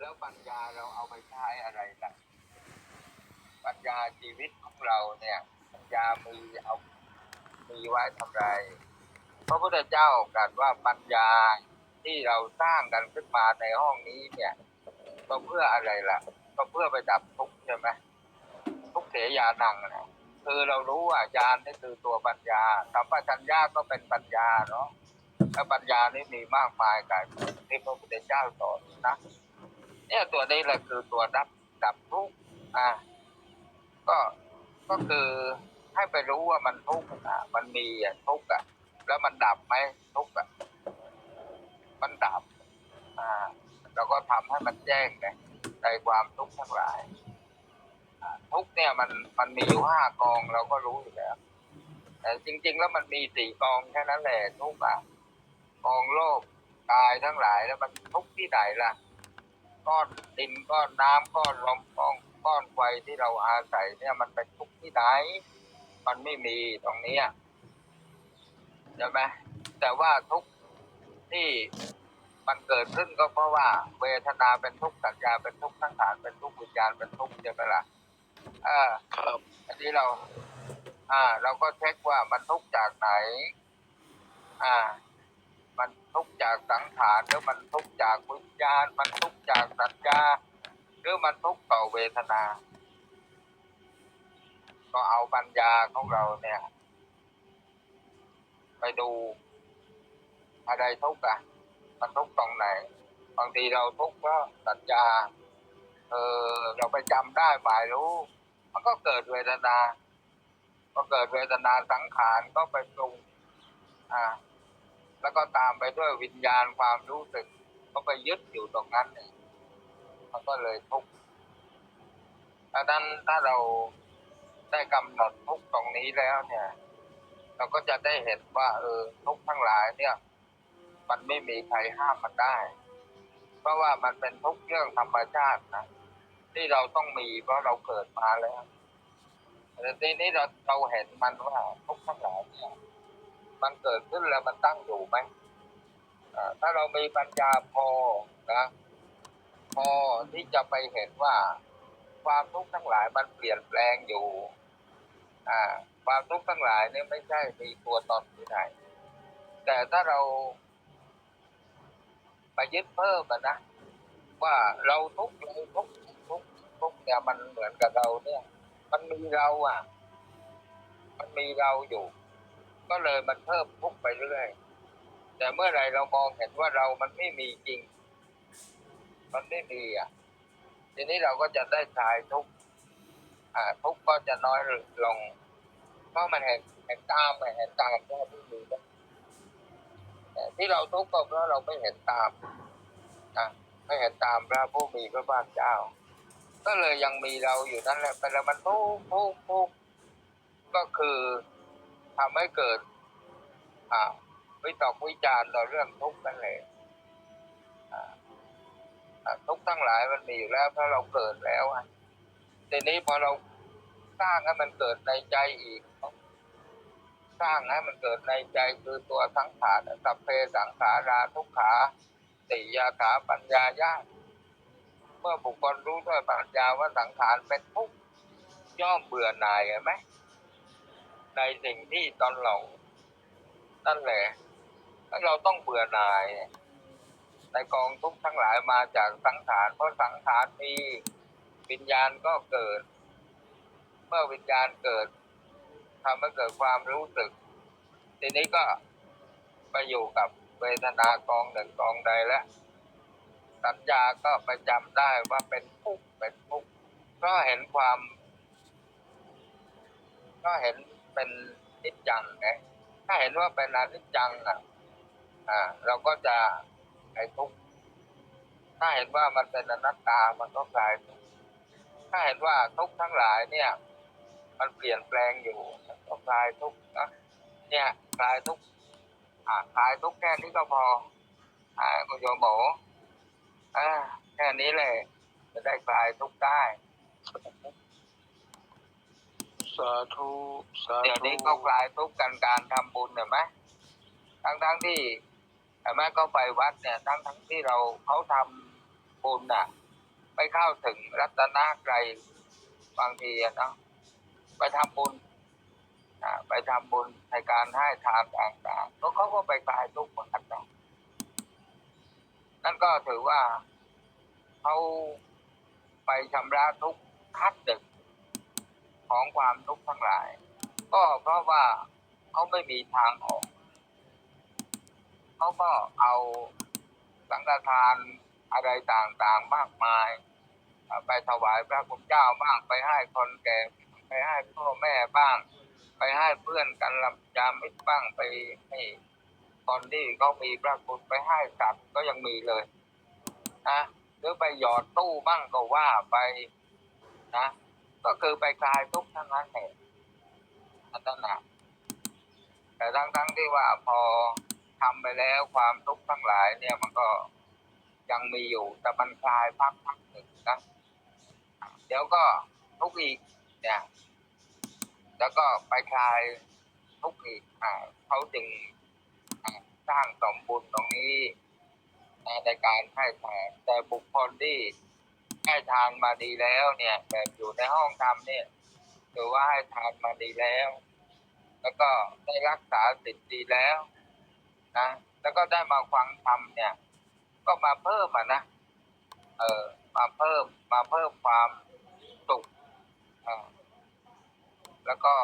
แล้วปัญญาเราเอาไปใช้อะไรล่ะ ปัญญาชีวิตของเราเนี่ย ปัญญามีเอามีไว้ทำไรพระพุทธเจ้าตรัสว่าปัญญาที่เราสร้างกันขึ้นมาในห้องนี้เนี่ยก็เพื่ออะไรล่ะ ก็เพื่อไปดับทุกข์ใช่ไหมทุกข์เสียยานังนะคือเรารู้ว่าญาณนี่คือตัวปัญญาสัมปชัญญะก็เป็นปัญญาเนาะแล้วปัญญานี่มีมากมายกายที่พระพุทธเจ้าสอนนะ เนี่ยตัวนี้แหละคือตัวดับดับทุกข์อ่า ก็ก็คือให้ไปรู้ว่ามันทุกข์อะมันมีอะทุกข์อะแล้วมันดับไหมทุกข์อะมันดับ อ่าเราก็ทำให้มันแจ้งไงในความทุกข์ทั้งหลายทุกเนี่ยมันมันมีอยู่ห้ากองเราก็รู้อยู่แล้วแต่จริง ๆ แล้วมันมีสี่กองแค่นั้นแหละทุกอะกองโลกกายทั้งหลายแล้วมันทุกที่ไหนล่ะ ก้อนดินก้อนน้ำก้อนลมก้อนก้อนไฟที่เราอาศัยเนี่ยมันเป็นทุกข์ที่ไหน มันไม่มีตรงเนี้ยใช่ไหมแต่ว่าทุกข์ที่มันเกิดขึ้นก็เพราะว่า เวทนาเป็นทุกข์สัญญาเป็นทุกข์ทั้งฐานเป็นทุกข์วิญญาณเป็นทุกข์ใช่ไหมล่ะเออครับอันนี้เรา อ่า เราก็เช็คว่ามันทุกข์จากไหน อ่า มันทุกข์จากสังขารหรือมันทุกข์ จากวิญญาณมันทุกข์จากสัญญาหรือมันทุกข์ต่อเวทนา ก็เอาปัญญาของเราเนี่ย ไปดูอะไรทุกข์อะมันทุกข์ตรงไหนบางทีเราทุกข์เพราะสัญญาเออเราไปจำได้หมายรู้ มันก็เกิดเวทนาก็เกิดเวทนาสังขารก็ไปปรุงอ่าแล้วก็ตามไปด้วยวิญญาณความรู้สึก ก็ไปยึดอยู่ตรงนั้นเนี่ยมันก็เลยทุกข์ดังนั้นถ้าเราได้กำหนดทุกตรงนี้แล้วเนี่ย เราก็จะได้เห็นว่า เออทุกทั้งหลายเนี่ย มันไม่มีใครห้ามมันได้ เพราะว่ามันเป็นทุกเรื่องธรรมชาตินะที่เราต้องมีเพราะเราเกิดมาแล้วแต่ทีนี้เราเราเห็นมันว่าทุกทั้งหลายเนี่ย มันเกิดขึ้นแล้วมันตั้งอยู่ไหม ถ้าเรามีปัญญาพอนะพอที่จะไปเห็นว่า ความทุกข์ทั้งหลายมันเปลี่ยนแปลงอยู่ อ่า ความทุกข์ทั้งหลายเนี่ยไม่ใช่มีตัวตนที่ไหน แต่ถ้าเราไปยึดเพิ่มนะว่าเราทุกข์เราทุกข์ทุกข์ทุกข์เนี่ยมันเหมือนกับเราเนี่ย มันมีเราอะ มันมีเราอยู่ ก็เลยมันเพิ่มทุกข์ไปเรื่อย แต่เมื่อไรเรามองเห็นว่าเรามันไม่มีจริง มันไม่มีอะ ทีนี้เราก็จะได้คลายทุกอ่าทุกก็จะน้อยลง เพราะมันเห็นเห็นตามเห็นตามก็ไม่มีแต่ที่เราทุกข์ก็เพราะเราไม่เห็นตามนะไม่เห็นตามพระผู้มีพระภาคเจ้า ก็เลยยังมีเราอยู่นั่นแหละแต่ละมันทุกทุกทุกก็คือทำให้เกิดอ่า วิตกวิจารต่อเรื่องทุกข์นั่นแหละอ่าอ่าทุกข์ทั้งหลายมันมีอยู่แล้วเพราะเราเกิดแล้วอะทีนี้พอเราสร้างให้มันเกิดในใจอีก สร้างให้มันเกิดในใจคือตัวสังขารสัพเพสังขาราทุกขาติยาขาปัญญายาเมื่อบุคคลรู้ด้วยปัญญาว่าสังขารเป็นทุกข์ย่อมเบื่อหน่ายเห็นไหมในสิ่งที่ตอนหลงนั่นแหละ เราต้องเบื่อหน่ายในกองทุกข์ทั้งหลายมาจากสังขารเพราะสังขารมีวิญญาณก็เกิด เมื่อวิญญาณเกิดทำให้เกิดความรู้สึก ทีนี้ก็ไปอยู่กับเวทนากองหนึ่งกองใดแล้วสัญญาก็ไปจำได้ว่าเป็นทุกข์เป็นทุกข์ก็เห็นความ ก็เห็นเป็นนิจจังไงถ้าเห็นว่าเป็นอนิจจังอะ อ่า เราก็จะไอ้ทุกข์ถ้าเห็นว่ามันเป็นอนัตตา มันก็กลายทุกข์ถ้าเห็นว่าทุกข์ทั้งหลายเนี่ย มันเปลี่ยนแปลงอยู่มันก็คลายทุกข์นะเนี่ยคลายทุกข์อ่าคลายทุกข์แค่นี้ก็พออ่าคุณโยมหมออ่าแค่นี้เลยจะได้คลายทุกข์ได้สาธุสาเดี๋ยวธุนี้ก็คลายทุกข์กันการทำบุญเห็นไหมทั้งทั้งๆที่ เห็นไหมก็ไปวัดเนี่ยทั้งทั้งที่เราเขาทำบุญน่ะ ไปเข้าถึงรัตนกรบางทีเนาะไปทำบุญอ่าไปทำบุญในการให้ทานต่างๆก็เขาก็ไปคลายทุกข์เหมือนกันเนาะนั่นก็ถือว่าเขาไปชำระทุกข์ขั้นหนึ่งของความทุกข์ทั้งหลาย ก็เพราะว่าเขาไม่มีทางออก เขาก็เอาสังฆทานอะไรต่างๆมากมาย ไปถวายพระคุณเจ้าบ้างไปให้คนแก่ไปให้พ่อแม่บ้าง ไปให้เพื่อนกันลำยามิตรบ้างไปให้คนที่เขามีพระคุณไปให้สัตว์ก็ยังมีเลยนะหรือไปหยอดตู้บ้างก็ว่าไปนะก็คือไปคลายทุกข์ทั้งนั้นเองอันนั้นนะแต่ทั้งทั้งๆที่ว่าพอ ทำไปแล้วความทุกข์ทั้งหลายเนี่ยมันก็ยังมีอยู่ แต่มันคลายพักพักหนึ่งนะเดี๋ยวก็ทุกข์อีกเนี่ย แล้วก็ไปคลายทุกข์อีกอ่าเขาจึงสร้างสมบุญตรงนี้ในการให้ทานแต่บุคคลที่ให้ทานมาดีแล้วเนี่ยแบบอยู่ในห้องทำเนี่ยถือว่าให้ทานมาดีแล้ว แล้วก็ได้รักษาสิทธิ์ดีแล้ว นะแล้วก็ได้มาฟังธรรมเนี่ย ก็มาเพิ่มอะนะเออมาเพิ่มมาเพิ่มความสุขอ่าแล้วก็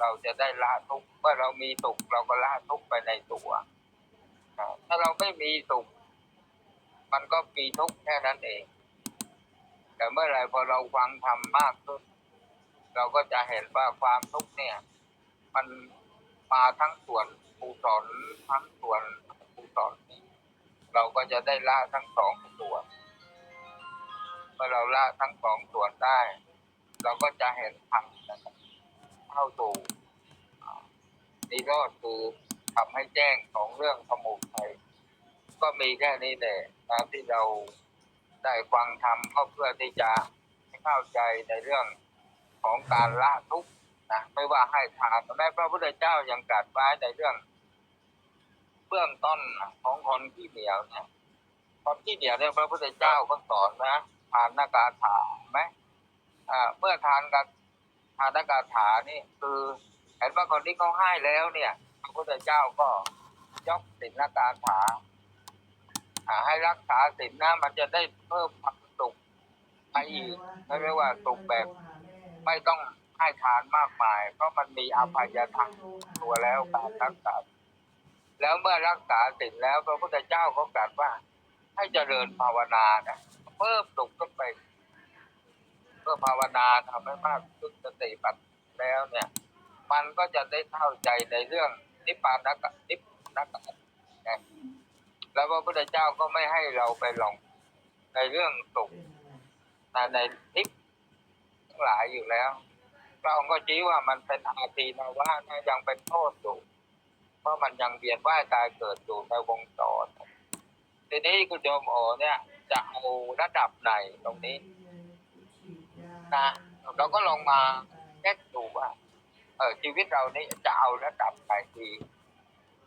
เราจะได้ละทุกเมื่อเรามีสุขเราก็ละทุกไปในตัวถ้าเราไม่มีสุขมันก็มีทุกแค่นั้นเอง แต่เมื่อไรพอเราฟังธรรมมากขึ้น เราก็จะเห็นว่าความทุกเนี่ย มันมาทั้งส่วน กุศลทั้งส่วนอกุศลเราก็จะได้ละทั้งสองส่วนเมื่อเราละทั้งสองส่วนได้ เราก็จะเห็นธรรมนะครับเข้าสู่นิโรธคือทำให้แจ้งของเรื่องสมุทัยก็มีแค่นี้แหละตามที่เราได้ฟังธรรมก็เพื่อที่จะให้เข้าใจในเรื่องของการละทุกข์ นะไม่ว่าให้ทานแม้พระพุทธเจ้ายังตรัสไว้ในเรื่อง เบื้องต้นของคนที่เหนียวเนี่ยคนที่เหนียวเนี่ยพระพุทธเจ้าก็สอนนะทานนากาถาไหมอ่าเมื่อทานกับทานนากาถานี่คือเห็นว่าคนที่เขาให้แล้วเนี่ย พระพุทธเจ้าก็ยกสินนกาถาอ่าให้รักษาสินนะมันจะได้เพิ่มความสุขไปอีกไม่ว่าสุขแบบ ไม่ต้อง ให้ทานมากมาย เพราะมันมีอภัยทานตัวแล้วการรักษา แล้วเมื่อรักษาสินแล้วพระพุทธเจ้าก็ตรัสว่า ให้เจริญภาวนานะเพิ่มสุขขึ้นไปเพื่อภาวนาทำให้มากขึ้นสติปัฏฐาแล้วเนี่ย มันก็จะได้เข้าใจในเรื่องนิพพานักนิพพานกนะแล้วพระพุทธเจ้าก็ไม่ให้เราไปหลงในเรื่องสุขในในนิพพานทั้งหลายอยู่แล้ว ระองค์ก็ชี้ว่ามันเป็นอาทีนาวะนะยังเป็นโทษอยู่เพราะมันยังเวียนว่ายตายเกิดอยู่ในวงจรทีนี้คุณโยมโอเนี่ยจะเอาระดับไหนตรงนี้นะเราก็ลองมาเช็คดูว่าเออชีวิตเรานี่จะเอาระดับไหนดี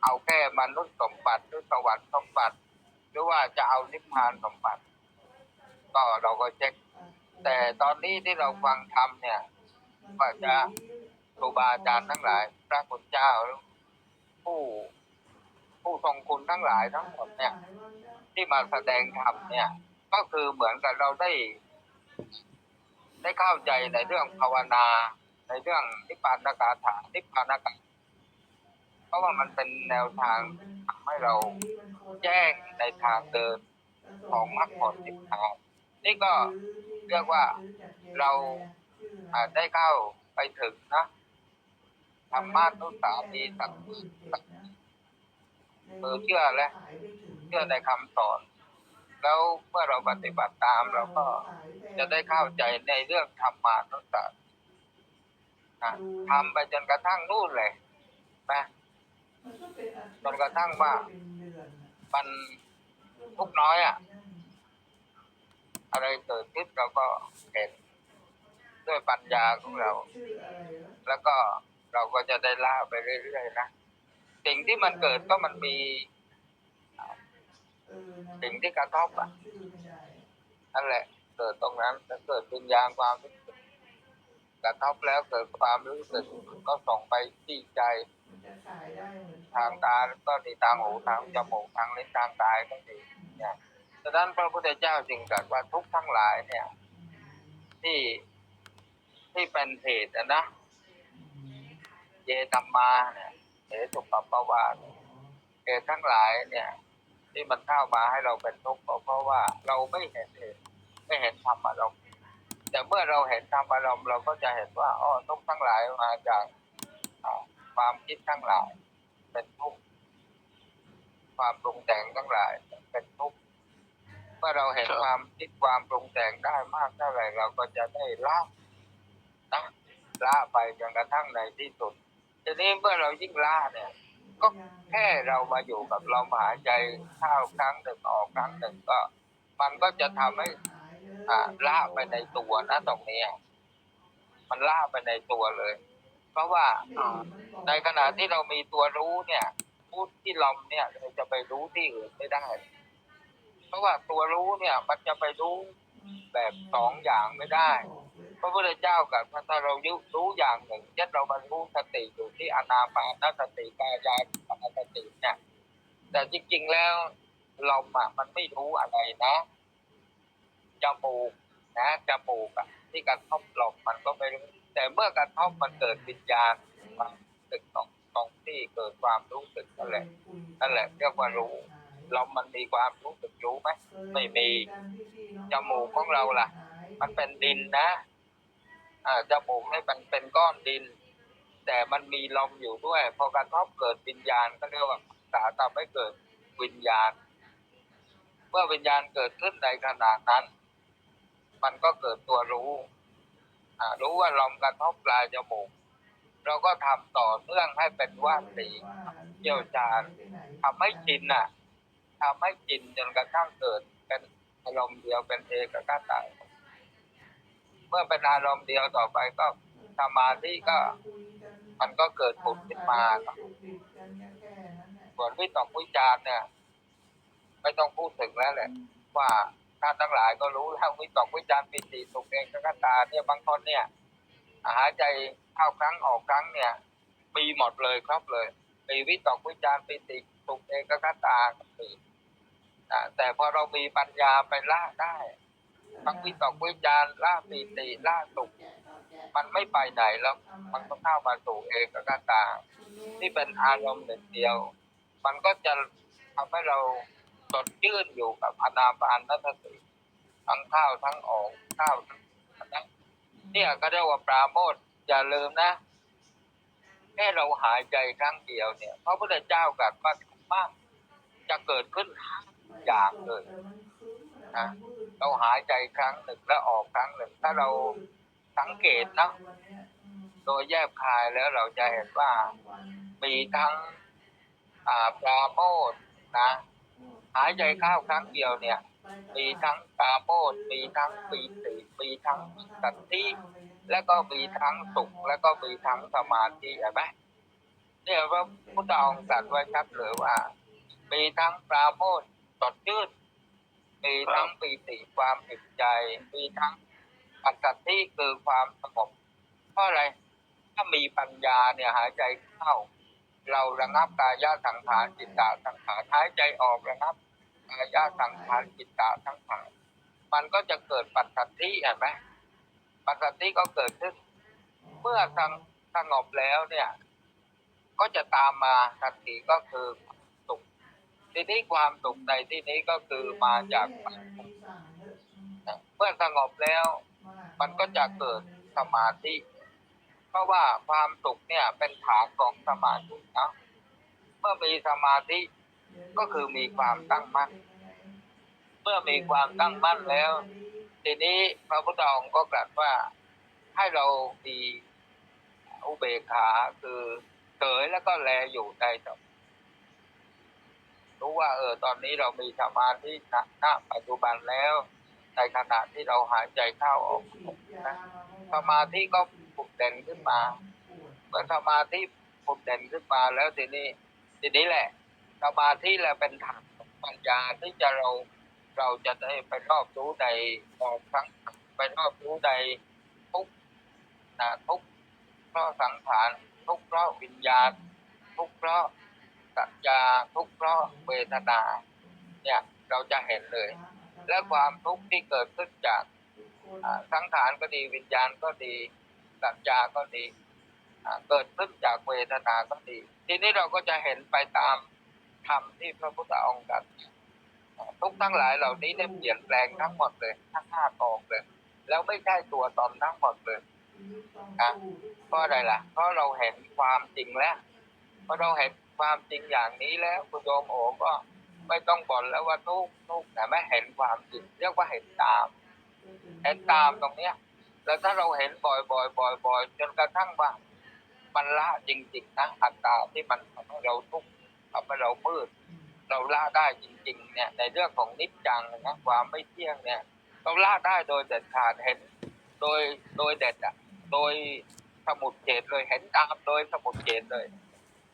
เอาแค่มนุษย์สมบัติหรือสวรรค์สมบัติ หรือว่าจะเอานิพพานสมบัติ ก็เราก็เช็ค แต่ตอนนี้ที่เราฟังธรรมเนี่ย ว่าจะครูบาอาจารย์ทั้งหลาย พระคุณเจ้า ผู้ ผู้ทรงคุณทั้งหลายทั้งหมดเนี่ย ที่มาแสดงธรรมเนี่ย ก็คือเหมือนกับเราได้ ได้เข้าใจในเรื่องภาวนา ในเรื่องนิพพานกาถานิพพานกาเพราะว่ามันเป็นแนวทางทำให้เราแจ้งในทางเดินของมรรคผลนิพพานนี่ก็เรียกว่าเรา ได้เข้าไปถึงนะธรรมานุสามีสักคือเชื่อและเชื่อในคำสอน แล้วเมื่อเราปฏิบัติตามเราก็จะได้เข้าใจในเรื่องธรรมานุสาสนะทำไปจนกระทั่งนู่นเลยนะจนกระทั่งว่ามันทุกข์น้อยอะอะไรเกิดขึ้นเราก็เห็น ด้วยปัญญาของเรา แล้วก็เราก็จะได้ล่าไปเรื่อยๆนะสิ่งที่มันเกิดก็มันมีสิ่งที่กระทบอะนั่นแหละ เกิดตรงนั้นถ้าเกิดวิญญาความรู้สึกกระทบแล้วเกิดความรู้สึกก็ส่งไปที่ใจ ทางตาก็ดีทางหูทางจมูกทางลิ้นทางกายก็ดีเนี่ยฉะนั้นพระพุทธเจ้าจึงตรัสว่าทุกทั้งหลายเนี่ย ที่ ที่เป็นเหตุอะนะเยธรรมาเนี่ยเหตุสุปปวาเหตุทั้งหลายเนี่ย ที่มันเข้ามาให้เราเป็นทุกข์ก็เพราะว่าเราไม่เห็นเหตุไม่เห็นธรรมอารมณ์แต่เมื่อเราเห็นธรรมอารมณ์เราก็จะเห็นว่าอ๋อทุกข์ทั้งหลายมาจากความคิดทั้งหลาย เป็นทุกข์ความปรุงแต่งทั้งหลาย เป็นทุกข์เมื่อเราเห็นครับความคิดความปรุงแต่งได้มากเท่าไหร่เราก็จะได้ละ นะละไปจนกระทั่งในที่สุด ทีนี้เมื่อเรายิ่งละเนี่ย ก็แค่เรามาอยู่กับลมหายใจเข้าครั้งหนึ่งออกครั้งหนึ่งก็ มันก็จะทำให้อ่าละไปในตัวนะตรงนี้ มันละไปในตัวเลย เพราะว่าในขณะที่เรามีตัวรู้เนี่ยรู้ที่ลมเนี่ยเราจะไปรู้ที่อื่นไม่ได้ เพราะว่าตัวรู้เนี่ย มันจะไปรู้แบบสองอย่างไม่ได้ พระพุทธเจ้ากับถ้าเรายุรู้อย่างหนึ่งเช่นเราบรรลุสติอยู่ที่อนาปานสติกายาปานสติเนี่ยแต่จริงๆแล้วลมอะมันไม่รู้อะไรนะจมูกนะจมูกอะที่กระทบลมมันก็ไม่รู้แต่เมื่อกระทบมันเกิดวิญญาณความตึกตรงตรงที่เกิดความรู้สึกนั่นแหละนั่นแหละเรียกว่ารู้ลมมันมีความรู้สึกรู้ไหมไม่มีจมูกของเราล่ะ มันเป็นดินนะ จมูกนี่มันเป็นก้อนดิน แต่มันมีลมอยู่ด้วย พอกระทบเกิดวิญญาณก็เรียกว่าสาทำให้เกิดวิญญาณ เมื่อวิญญาณเกิดขึ้นในขณะนั้น มันก็เกิดตัวรู้รู้ว่าลมกระทบปลายจมูก เราก็ทำต่อเนื่องให้เป็นว่านสีเชี่ยวชาญทำให้จินน่ะทำให้จินจนกระทั่งเกิดเป็นอารมณ์เดียวเป็นเอกกตาย เมื่อเป็นอารมณ์เดียวต่อไปก็สมาธิก็ มันก็เกิดผุดขึ้นมาครับส่วนวิตกวิจารเนี่ย ไม่ต้องพูดถึงแล้วแหละ ว่าท่านทั้งหลายก็รู้แล้ววิตกวิจารปิติสุขเองกตาเนี่ยบางคนเนี่ยหายใจเข้าครั้งออกครั้งเนี่ยมีหมดเลยครบเลยมีวิตกวิจารปิติสุขเองกตาก็มีอ่าแต่พอเรามีปัญญาไปละได้ ทั้งวิตกวิจารณ์ละปีติละสุขมันไม่ไปไหนแล้ว มันก็เข้ามาสู่เอกกตา ที่เป็นอารมณ์หนึ่งเดียว มันก็จะทำให้เราสดชื่นอยู่กับอนาปานสติทั้งข้าวทั้งออกข้าทั้งนะเนี่ยก็เรียกว่าปราโมทอย่าลืมนะแค่เราหายใจครั้งเดียวเนี่ยพระพุทธเจ้ากับว่าธรรมะจะเกิดขึ้นห้าอย่างเลยนะ เราหายใจครั้งหนึ่งแล้วออกครั้งหนึ่ง ถ้าเราสังเกตนะโดยแยบคายแล้วเราจะเห็นว่ามีทั้งอ่าปราโมทนะหายใจเข้าครั้งเดียวเนี่ย มีทั้งปราโมทมีทั้งปีติมีทั้งสันติแล้วก็มีทั้งสุขแล้วก็มีทั้งสมาธิเห็นไหมเนี่ยพระพุทธองค์ตรัสไว้ชัดเลยว่า มีทั้งปราโมทสดชื่น มีทั้งปีติความอิ่มใจ มีทั้งปัสสัทธิคือความสงบเพราะอะไร ถ้ามีปัญญาเนี่ยหายใจเข้า เราระงับกายสังขารจิตตาสังขารหายใจออกระงับกายสังขารจิตตาสังขารมันก็จะเกิดปัสสัทธิเห็นไหมปัสสัทธิก็เกิดขึ้น เมื่อสงสงบแล้วเนี่ย ก็จะตามมาสัตติก็คือ ทีนี้ความสุขในที่นี้ก็คือมาจากความสุขนะเมื่อสงบแล้ว มันก็จะเกิดสมาธิ เพราะว่าความสุขเนี่ยเป็นฐานของสมาธินะเมื่อมีสมาธิก็คือมีความตั้งมั่น เมื่อมีความตั้งมั่นแล้ว ทีนี้พระพุทธองค์ก็ตรัสว่าให้เรามีอุเบกขาคือเฉยแล้วก็แลอยู่ในสม รู้ว่าเออตอนนี้เรามีสมาธิณปัจจุบันแล้วในขณะที่เราหายใจเข้าออกนะสมาธิก็ผุดเด่นขึ้นมาเมื่อสมาธิผุดเด่นขึ้นมาแล้วทีนี้ทีนี้แหละสมาธิแหละเป็นฐานปัญญาที่จะเราเราจะได้ไปรอบรู้ในออครั้งไปรอบรู้ในทุกนะทุกเพราะสังขารทุกเพราะวิญญาณทุกเพราะ สัจจาทุกข์เพราะเวทนาเนี่ยเราจะเห็นเลย และความทุกข์ที่เกิดขึ้นจากสังขารก็ดีวิญญาณก็ดีสัจจาก็ดีเกิดขึ้นจากเวทนาก็ดี ทีนี้เราก็จะเห็นไปตามธรรมที่พระพุทธองค์ตรัสทุกทั้งหลายเหล่านี้ได้เปลี่ยนแปลงทั้งหมดเลยทั้งห้ากองเลย แล้วไม่ใช่ตัวตนทั้งหมดเลยนะเพราะอะไรล่ะเพราะเราเห็นความจริงแล้วเพราะเราเห็น ความจริงอย่างนี้แล้วคุณโยมโอมก็ไม่ต้องบ่นแล้วว่าทุกข์ทุกแต่ไม่เห็นความจริงเรียกว่าเห็นตาม เห็นตามตรงเนี้ย แล้วถ้าเราเห็นบ่อยบ่อยบ่อยบ่อยจนกระทั่งว่ามันละจริงๆนะอัตตาที่มันทำให้เราทุกข์ทำให้เรามืด เราละได้จริง ๆ เนี่ย ในเรื่องของนิจจังนะความไม่เที่ยงเนี่ยเราละได้โดยเด็ดขาดเห็น โดยโดยเด็ดอะ โดยสมุดเฉดเลยเห็นตามโดยสมุดเฉดเลย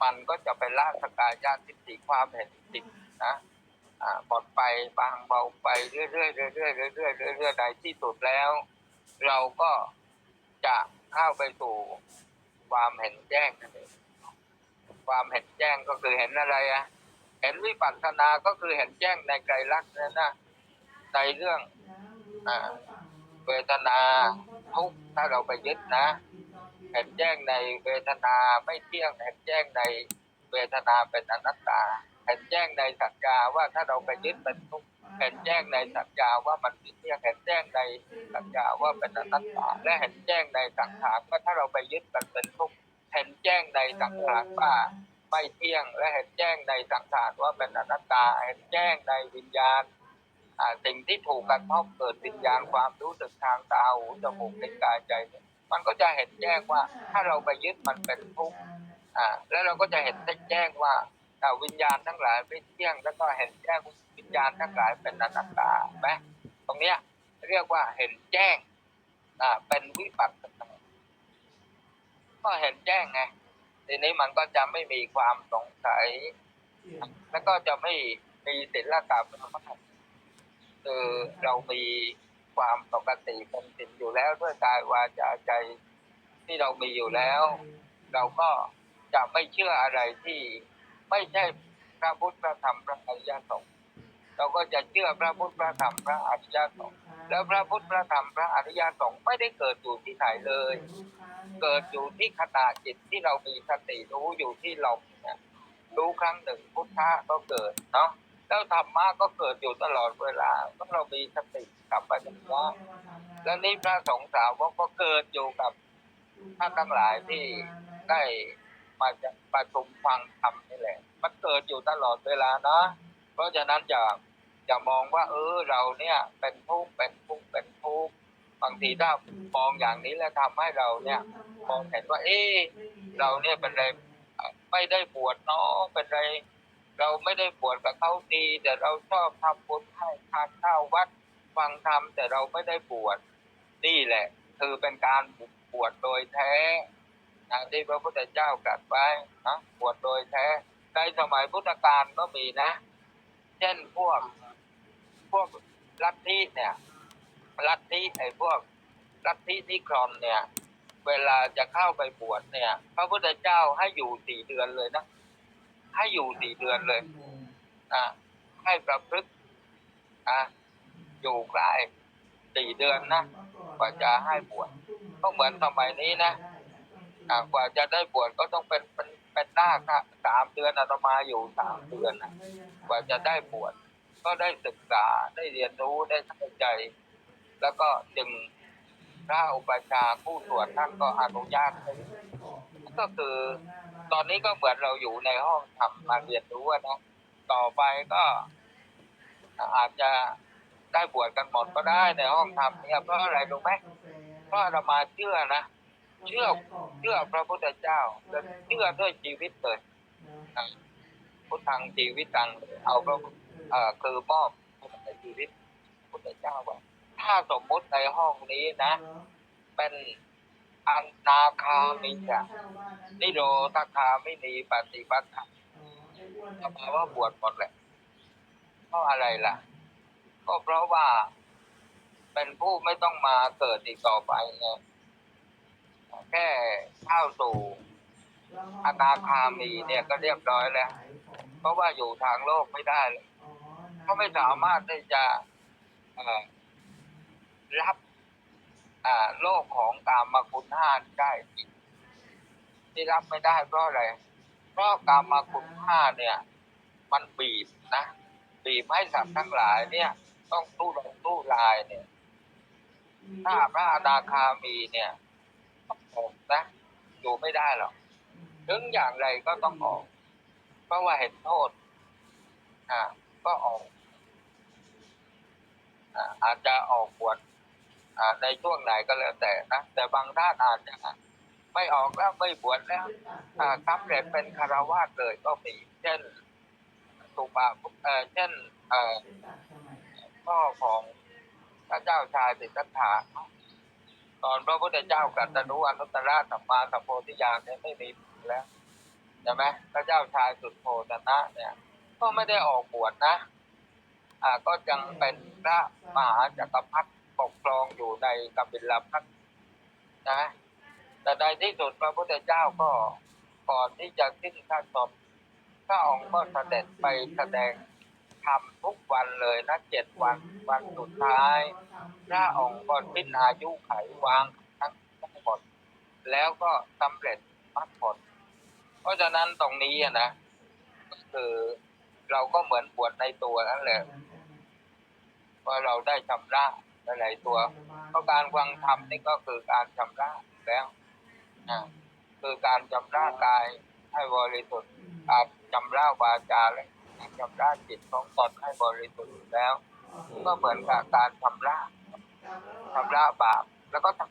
มันก็จะไปละสกายญาติทิฏฐิความเห็นผิดนะอ่าหมดไปบางเบาไปเรื่อยๆเรื่อยๆเรื่อยๆเรื่อยๆเรื่อยๆในที่สุดแล้ว เราก็จะเข้าไปสู่ความเห็นแจ้งนั่นเองความเห็นแจ้งก็คือเห็นอะไรอะเห็นวิปัสสนาก็คือเห็นแจ้งในไตรลักษณ์นั่นนะในเรื่องอเวทนาทุกถ้าเราไปยึดนะ เห็นแจ้งในเวทนาไม่เที่ยงเห็นแจ้งในเวทนาเป็นอนัตตาเห็นแจ้งในสัจจาว่าถ้าเราไปยึดเป็นทุกข์เห็นแจ้งในสัจจาว่ามันไม่เที่ยงเห็นแจ้งในสัจจาว่าเป็นอนัตตาและเห็นแจ้งในสังขารว่าถ้าเราไปยึดมันเป็นทุกข์เห็นแจ้งในสังขารว่าไม่เที่ยง และเห็นแจ้งในสังขารว่าเป็นอนัตตา เห็นแจ้งในวิญญาณสิ่งที่ถูกกระทบเกิดวิญญาณความรู้สึกทางตาหูจมูกลิ้นกายใจ มันก็จะเห็นแจ้งว่าถ้าเราไปยึดมันเป็นทุกข์อ่าแล้วเราก็จะเห็นแจ้งว่าวิญญาณทั้งหลายไม่เที่ยง แล้วก็เห็นแจ้งวิญญาณทั้งหลายเป็นอนัตตาไหมตรงเนี้ยเรียกว่าเห็นแจ้งอ่าเป็นวิปัสสนาก็เห็นแจ้งไงทีนี้มันก็จะไม่มีความสงสัย แล้วก็จะไม่มีศิลธรรมคือเรามี ความปกติเป็นสิทธิ์อยู่แล้วด้วยกายวาจาใจที่เรามีอยู่แล้ว เราก็จะไม่เชื่ออะไรที่ไม่ใช่พระพุทธพระธรรมพระอริยสงฆ์เราก็จะเชื่อพระพุทธพระธรรมพระอริยสงฆ์แล้วพระพุทธพระธรรมพระอริยสงฆ์ไม่ได้เกิดอยู่ที่ไหนเลย เกิดอยู่ที่ขณะจิตที่เรามีสติรู้อยู่ที่ลมเนี่ยรู้ครั้งหนึ่งพุทธะก็เกิดเนาะ แล้วธรรมะก็เกิดอยู่ตลอดเวลาเพราะเรามีสติกับปัญญาแล้วนี่พระสงฆ์สาวกก็เกิดอยู่กับท่านทั้งหลายที่ได้มาจากประชุมฟังธรรมนี่แหละ มันเกิดอยู่ตลอดเวลาเนาะเพราะฉะนั้นอย่าอย่ามองว่า เออเราเนี่ยเป็นทุกข์เป็นทุกข์เป็นทุกข์บางทีถ้ามองอย่างนี้แล้วทำให้เราเนี่ย มองเห็นว่า เอ๊ะเราเนี่ยเป็นไรไม่ได้บวชเนาะเป็นไร เราไม่ได้บวชกับเขาดี แต่เราชอบทำบุญให้ทานข้าววัดฟังธรรมแต่เราไม่ได้บวชนี่แหละ คือเป็นการบวชโดยแท้นะที่พระพุทธเจ้าตรัสไว้นะบวชโดยแท้ในสมัยพุทธกาลก็มีนะ เช่นพวกพวกลัทธิเนี่ยลัทธิไอ้พวกลัทธินิครอนเนี่ย เวลาจะเข้าไปบวชเนี่ย พระพุทธเจ้าให้อยู่สี่เดือนเลยนะ ให้อยู่สี่เดือนเลยอะให้ประพฤติอะอยู่กลายสี่เดือนนะกว่าจะให้บวชก็เหมือนสมัยนี้นะอะกว่าจะได้บวชก็ต้องเป็นเป็นเป็นหน้าคสามเดือนอาตมาอยู่สามเดือนนะกว่าจะได้บวชก็ได้ศึกษาได้เรียนรู้ได้เข้าใจ แล้วก็จึงพระอุปชฌาย์ผู้ตรวจท่านก็อนุญาตให้ก็คือ ตอนนี้ก็เหมือนเราอยู่ในห้องทำมาเรียนรู้นะ ต่อไปก็อาจจะได้บวชกันหมดก็ได้ในห้องทำเนี่ยเพราะอะไรรู้ไหมเพราะเรามาเชื่อนะ เชื่อเชื่อพระพุทธเจ้าเชื่อด้วยชีวิตเลยพุทธังชีวิตตังเอาพระเอ่อคือมอบชีวิตพุทธเจ้าไว้ถ้าสมมุติในห้องนี้นะ เป็น อันนาคามิจะนิโรธคาไม่มีปฏิบัติธรรมเอามาว่าบวชหมดแหละเพราะอะไรล่ะเพก็เพราะว่า เป็นผู้ไม่ต้องมาเกิดอีกต่อไปไงแค่เข้าสู่อนาคามีเนี่ยก็เรียบร้อยแล้ว เพราะว่าอยู่ทางโลกไม่ได้เลยก็ไม่สามารถที่จะ เอ่อรับอ่า โลกของกามคุณห้าได้ที่รับไม่ได้เพราะอะไร เพราะกามคุณห้าเนี่ย มันบีบนะ บีบให้สัตว์ทั้งหลายเนี่ย ต้องตู้ลงตู้ลายเนี่ย ถ้าพระอนาคามีเนี่ยต้องออกนะอยู่ไม่ได้หรอกถึงอย่างไรก็ต้องออก เพราะว่าเห็นโทษอ่าก็ออกอ่าอาจจะออกบวช ในช่วงไหนก็แล้วแต่นะแต่บางท่านอาจจะไม่ออกแล้วไม่บวชแล้วสำเร็จเป็นคารวาสเลยก็มีเช่นสุปาเอเช่นพ่อของพระเจ้าชายสิทธัตถะตอนพระพุทธเจ้ากัตตรุอนุตตรสัมมาสัมโพธิญาณเนี่ยไม่มีแล้วใช่ไหมพระเจ้าชายสุดโพธนะเนี่ย ก็ไม่ได้ออกบวชนะ อ่าก็ยังเป็นพระมหาจักรพรรดิ ปกครองอยู่ในกบิลพัทนะ แต่ในที่สุดพระพุทธเจ้าก็ก่อนที่จะสิ้นพระชนม์พระองค์ก็เสด็จไปแสดงธรรมทุกวันเลยนะเจ็ดวันวันสุดท้าย พระองค์ก็สิ้นอายุไขวางทั้งทั้งหมด แล้วก็สำเร็จมรรคผล เพราะฉะนั้นตรงนี้นะก็คือเราก็เหมือนบวชในตัวนั่นแหละว่าเราได้ชำระ หลายๆตัวเพราะการฟังธรรมนี่ก็คือการชำระแล้วนะคือการชำระกายให้บริสุทธิ์การชำระวาจาและการชำระจิตของตนให้บริสุทธิ์แล้ว ก็เหมือนกับการชำระชำระบาปแล้วก็ท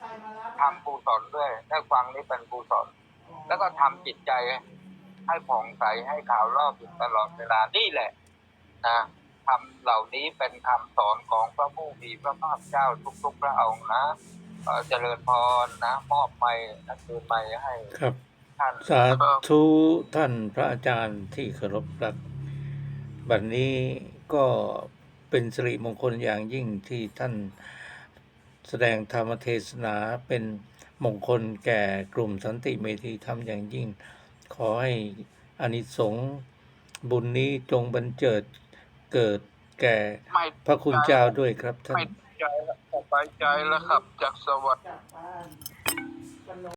ำทำกุศลด้วยได้ฟังนี้เป็นกุศลแล้วก็ทำจิตใจให้ผ่องใสให้ข่าวรอบอยู่ตลอดเวลานี่แหละนะ ทำเหล่านี้เป็นคำสอนของพระผู้มีพระภาคเจ้าทุกๆพระองค์นะเอ่อเจริญพรนะมอบไม้นะคืนไม้ให้ครับท่านสาธุท่านพระอาจารย์ที่เคารพรักบัดนนี้ก็เป็นสิริมงคลอย่างยิ่งที่ท่านแสดงธรรมเทศนาเป็นมงคลแก่กลุ่มสันติเมธีธรรมอย่างยิ่ง ขอให้อานิสงส์บุญนี้จงบันเจิด เกิดแก่พระคุณเจ้าด้วยครับท่าน ไม่ใจแล้วสบายใจแล้วครับจากสวัสดิ์